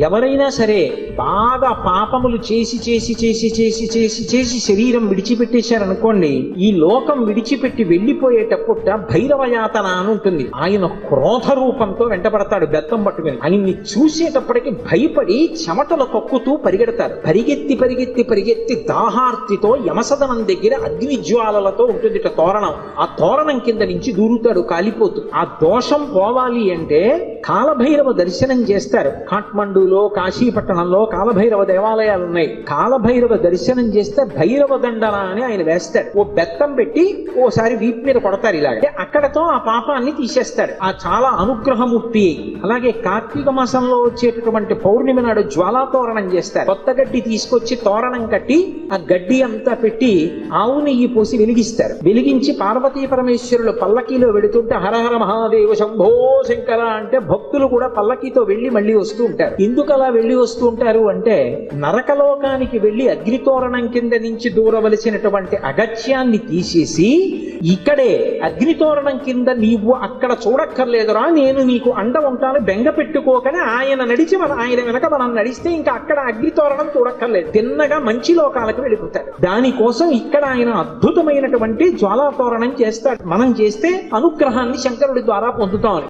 ఎవరైనా సరే బాగా పాపములు చేసి చేసి చేసి చేసి చేసి చేసి శరీరం విడిచిపెట్టేశారనుకోండి ఈ లోకం విడిచిపెట్టి వెళ్ళిపోయేటప్పుడు భైరవ యాతన అని ఉంటుంది. ఆయన క్రోధ రూపంతో వెంటబడతాడు బెత్తం పట్టుకుని. ఆయన్ని చూసేటప్పటికి భయపడి చెమటలు కక్కుతూ పరిగెడతారు. పరిగెత్తి పరిగెత్తి పరిగెత్తి దాహార్తితో యమసదనం దగ్గర అగ్ని జ్వాలలతో ఉంటుంది తోరణం. ఆ తోరణం కింద నుంచి దూరుతాడు కాలిపోతూ. ఆ దోషం పోవాలి అంటే కాలభైరవ దర్శనం చేస్తారు. కాఠ్మండూలో కాశీపట్టణంలో కాలభైరవ దేవాలయాలు ఉన్నాయి కాలభైరవ దర్శనం చేస్తే భైరవ దండన అని ఆయన వేస్తాడు ఓ బెత్తం పెట్టి ఓసారి వీపు మీద కొడతారు ఇలాగే. అక్కడతో ఆ పాపాన్ని తీసేస్తాడు ఆ చాలా అనుగ్రహమూర్తి. అలాగే కార్తీక మాసంలో వచ్చేటటువంటి పౌర్ణమి నాడు జ్వాలా తోరణం చేస్తారు. కొత్త గడ్డి తీసుకొచ్చి తోరణం కట్టి ఆ గడ్డి అంతా పెట్టి ఆవు నెయ్యి పోసి వెలిగిస్తారు. వెలిగించి పార్వతీ పరమేశ్వరులు పల్లకీలో వెళుతుంటే హరహర మహాదేవ శంభో శంకర అంటే భక్తులు కూడా పల్లకీతో వెళ్ళి మళ్ళీ వస్తూ ఉంటారు. ఎందుకు అలా వెళ్ళి వస్తూ ఉంటారు? అంటే నరకలోకానికి వెళ్ళి అగ్నితోరణం కింద నుంచి దూరవలసినటువంటి అగత్యాన్ని తీసేసి ఇక్కడే అగ్నితోరణం కింద నీవు అక్కడ చూడక్కర్లేదురా నేను నీకు అండ ఉంటాను బెంగ పెట్టుకోకని ఆయన నడిచి మన ఆయన వెనక మనం నడిస్తే ఇంకా అక్కడ అగ్నితోరణం చూడక్కర్లేదు. తిన్నగా మంచి లోకాలకు వెళ్ళిపోతాడు. దానికోసం ఇక్కడ ఆయన అద్భుతమైనటువంటి జ్వాలాతోరణం చేస్తాడు. మనం చేస్తే అనుగ్రహాన్ని శంకరుడి ద్వారా పొందుతాం